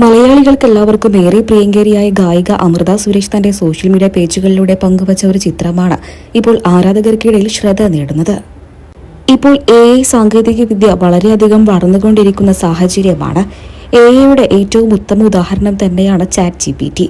മലയാളികൾക്ക് എല്ലാവർക്കും ഏറെ പ്രിയങ്കരിയായ ഗായിക അമൃത സുരേഷ് തന്റെ സോഷ്യൽ മീഡിയ പേജുകളിലൂടെ പങ്കുവച്ച ഒരു ചിത്രമാണ് ഇപ്പോൾ ആരാധകർക്കിടയിൽ ശ്രദ്ധ നേടുന്നത്. ഇപ്പോൾ എ ഐ സാങ്കേതിക വിദ്യ വളരെയധികം വളർന്നുകൊണ്ടിരിക്കുന്ന സാഹചര്യമാണ്. എ ഐയുടെ ഏറ്റവും ഉത്തമ ഉദാഹരണം തന്നെയാണ് ചാറ്റ് ജി പി ടി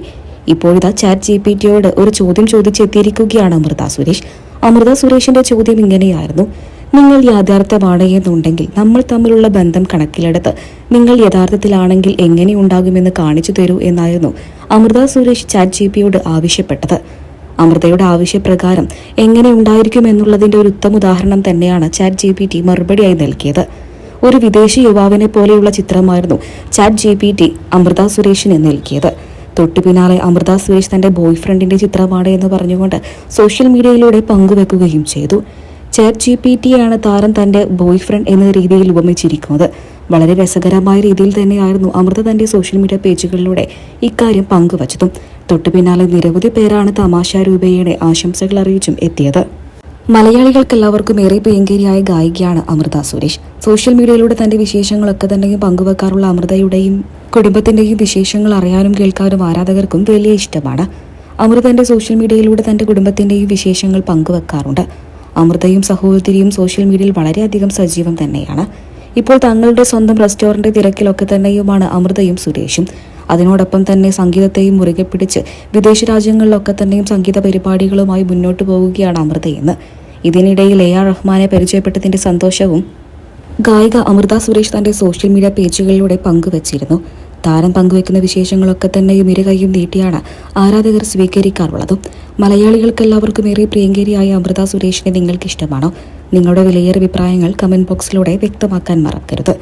ഇപ്പോഴിതാ ചാറ്റ് ജി പി ടിയോട് ഒരു ചോദ്യം ചോദിച്ചെത്തിയിരിക്കുകയാണ് അമൃത സുരേഷ്. അമൃത സുരേഷിന്റെ ചോദ്യം ഇങ്ങനെയായിരുന്നു. നിങ്ങൾ യാഥാർത്ഥ്യമാണ് എന്നുണ്ടെങ്കിൽ നമ്മൾ തമ്മിലുള്ള ബന്ധം കണക്കിലെടുത്ത് നിങ്ങൾ യഥാർത്ഥത്തിലാണെങ്കിൽ എങ്ങനെ ഉണ്ടാകുമെന്ന് കാണിച്ചു തരൂ എന്നായിരുന്നു അമൃത സുരേഷ് ചാറ്റ് ജി പിയോട് ആവശ്യപ്പെട്ടത്. അമൃതയുടെ ആവശ്യപ്രകാരം എങ്ങനെ ഉണ്ടായിരിക്കും എന്നുള്ളതിന്റെ ഒരു ഉത്തമ ഉദാഹരണം തന്നെയാണ് ചാറ്റ് ജി പി ടി മറുപടിയായി നൽകിയത്. ഒരു വിദേശ യുവാവിനെ പോലെയുള്ള ചിത്രമായിരുന്നു chat G P T Amrutha സുരേഷിന് നൽകിയത്. തൊട്ടു പിന്നാലെ അമൃത സുരേഷ് തന്റെ ബോയ്ഫ്രണ്ടിന്റെ ചിത്രമാണ് എന്ന് പറഞ്ഞുകൊണ്ട് സോഷ്യൽ മീഡിയയിലൂടെ പങ്കുവെക്കുകയും ചെയ്തു. ചാറ്റ് ജി പി ടിയാണ് താരം തന്റെ ബോയ് ഫ്രണ്ട് എന്ന രീതിയിൽ ഉപമിച്ചിരിക്കുന്നത്. വളരെ രസകരമായ രീതിയിൽ തന്നെയായിരുന്നു അമൃത തന്റെ സോഷ്യൽ മീഡിയ പേജുകളിലൂടെ ഇക്കാര്യം പങ്കുവച്ചതും. തൊട്ടു പിന്നാലെ നിരവധി പേരാണ് തമാശ രൂപയുടെ ആശംസകൾ അറിയിച്ചും എത്തിയത്. മലയാളികൾക്ക് എല്ലാവർക്കും ഏറെ പ്രിയങ്കരിയായ ഗായികയാണ് അമൃത സുരേഷ്. സോഷ്യൽ മീഡിയയിലൂടെ തന്റെ വിശേഷങ്ങളൊക്കെ തന്നെയും പങ്കുവെക്കാറുള്ള അമൃതയുടെയും കുടുംബത്തിന്റെയും വിശേഷങ്ങൾ അറിയാനും കേൾക്കാനും ആരാധകർക്കും വലിയ ഇഷ്ടമാണ്. അമൃതന്റെ സോഷ്യൽ മീഡിയയിലൂടെ തന്റെ കുടുംബത്തിന്റെയും വിശേഷങ്ങൾ പങ്കുവെക്കാറുണ്ട്. അമൃതയും സഹോദരിയും സോഷ്യൽ മീഡിയയിൽ വളരെയധികം സജീവം തന്നെയാണ്. ഇപ്പോൾ തങ്ങളുടെ സ്വന്തം റെസ്റ്റോറന്റ് തിരക്കിലൊക്കെ തന്നെയുമാണ് അമൃതയും സുരേഷും. അതിനോടൊപ്പം തന്നെ സംഗീതത്തെയും മുറുകെ പിടിച്ച് വിദേശ രാജ്യങ്ങളിലൊക്കെ തന്നെയും സംഗീത പരിപാടികളുമായി മുന്നോട്ട് പോവുകയാണ് അമൃതയെന്ന്. ഇതിനിടയിൽ എ ആർ റഹ്മാനെ പരിചയപ്പെട്ടതിന്റെ സന്തോഷവും ഗായിക അമൃത സുരേഷ് തന്റെ സോഷ്യൽ മീഡിയ പേജുകളിലൂടെ പങ്കുവച്ചിരുന്നു. താരം പങ്കുവെക്കുന്ന വിശേഷങ്ങളൊക്കെ തന്നെയും ഇരുകൈയും നീട്ടിയാണ് ആരാധകർ സ്വീകരിക്കാറുള്ളതും. മലയാളികൾക്ക് എല്ലാവർക്കും ഏറെ പ്രിയങ്കരിയായ അമൃത സുരേഷിനെ നിങ്ങൾക്ക് ഇഷ്ടമാണോ നിങ്ങളുടെ വിലയേറെ അഭിപ്രായങ്ങൾ കമന്റ് ബോക്സിലൂടെ വ്യക്തമാക്കാൻ മറക്കരുത്.